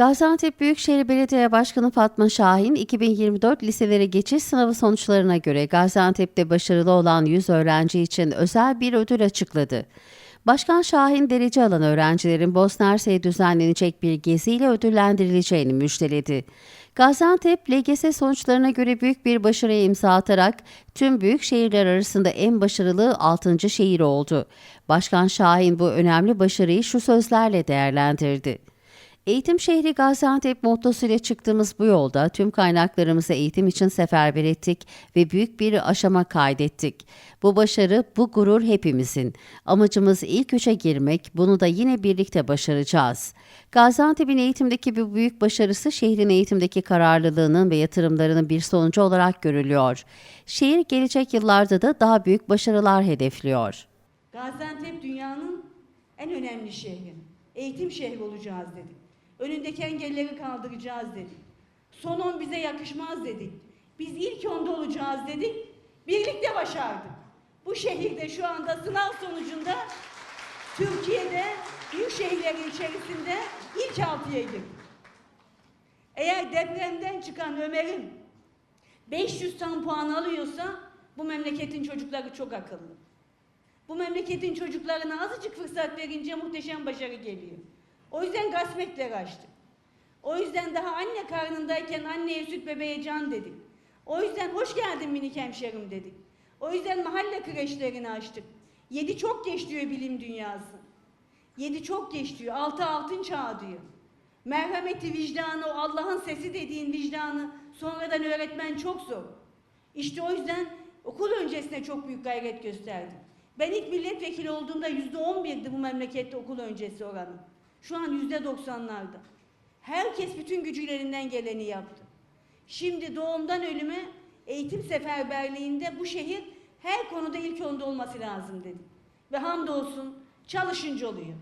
Gaziantep Büyükşehir Belediye Başkanı Fatma Şahin, 2024 liselere geçiş sınavı sonuçlarına göre Gaziantep'te başarılı olan 100 öğrenci için özel bir ödül açıkladı. Başkan Şahin derece alan öğrencilerin Bosna düzenlenecek bir geziyle ödüllendirileceğini müjdeledi. Gaziantep, LGS sonuçlarına göre büyük bir başarıya imza atarak tüm büyük şehirler arasında en başarılı 6. şehir oldu. Başkan Şahin bu önemli başarıyı şu sözlerle değerlendirdi. Eğitim şehri Gaziantep mottosuyla çıktığımız bu yolda tüm kaynaklarımızı eğitim için seferber ettik ve büyük bir aşama kaydettik. Bu başarı, bu gurur hepimizin. Amacımız ilk üçe girmek, bunu da yine birlikte başaracağız. Gaziantep'in eğitimdeki bu büyük başarısı şehrin eğitimdeki kararlılığının ve yatırımlarının bir sonucu olarak görülüyor. Şehir gelecek yıllarda da daha büyük başarılar hedefliyor. Gaziantep dünyanın en önemli şehri. Eğitim şehri olacağız dedik. Önündeki engelleri kaldıracağız dedik. Son on bize yakışmaz dedik. Biz ilk onda olacağız dedik. Birlikte başardık. Bu şehirde şu anda sınav sonucunda Türkiye'de büyük şehirlerin içerisinde ilk altıya girdi. Eğer depremden çıkan Ömer'in 500 tam puan alıyorsa bu memleketin çocukları çok akıllı. Bu memleketin çocuklarına azıcık fırsat verince muhteşem başarı geliyor. O yüzden gasmetleri açtık. O yüzden daha anne karnındayken anneye süt bebeğe can dedik. O yüzden hoş geldin minik hemşerim dedik. O yüzden mahalle kreşlerini açtık. Yedi çok geç diyor bilim dünyası. Yedi çok geç diyor. Altı altın çağı diyor. Merhameti, vicdanı, o Allah'ın sesi dediğin vicdanı sonradan öğretmen çok zor. İşte o yüzden okul öncesine çok büyük gayret gösterdim. Ben ilk milletvekili olduğumda yüzde on birdi bu memlekette okul öncesi oranı. Şu an yüzde doksanlarda. Herkes bütün gücüyle geleni yaptı. Şimdi doğumdan ölüme eğitim seferberliğinde bu şehir her konuda ilk onda olması lazım dedim. Ve hamdolsun çalışınca oluyor.